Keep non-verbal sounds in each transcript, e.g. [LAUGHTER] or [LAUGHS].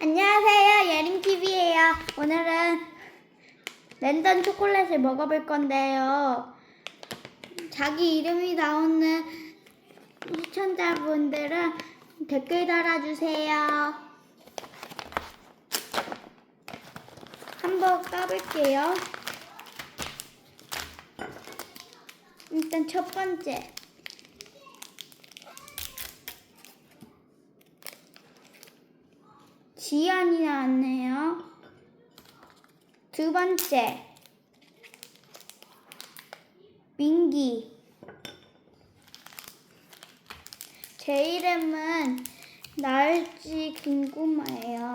안녕하세요. 예림TV예요. 오늘은 랜덤 초콜릿을 먹어볼 건데요. 자기 이름이 나오는 시청자분들은 댓글 달아주세요. 한번 까볼게요. 일단 첫 번째. 지연이 나왔네요. 두 번째. 민기. 제 이름은 나을지 궁금해요.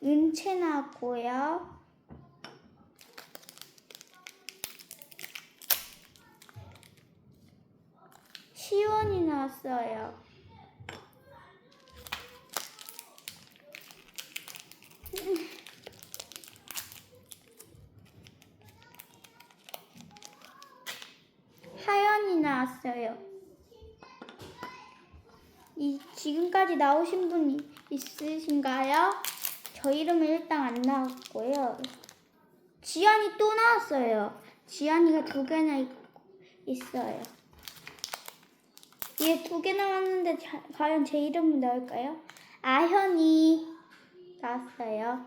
은채 나왔고요. 시원이 나왔어요. [LAUGHS] 하연이 나왔어요. 이 지금까지 나오신 분 이- 있으신가요? 저 이름은 일단 안 나왔고요. 지안이 또 나왔어요. 지안이가 두 개나 있, 있어요. 얘 두 개 나왔는데 자- 과연 제 이름은 나올까요? 아현이 나왔어요.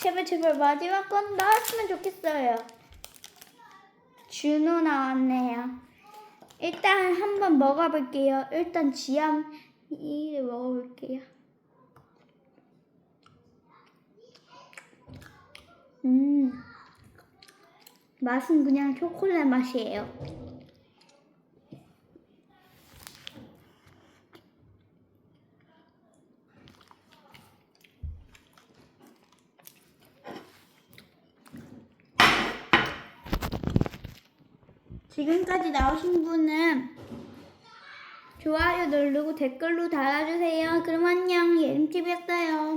제발 제발 마지막 건 나왔으면 좋겠어요. 준호 나왔네요. 일단 한번 먹어볼게요. 일단 지암이를 먹어볼게요. 음, 맛은 그냥 초콜릿 맛이에요. 지금까지 나오신 분은 좋아요 누르고 댓글로 달아주세요. 그럼 안녕 예림TV였어요.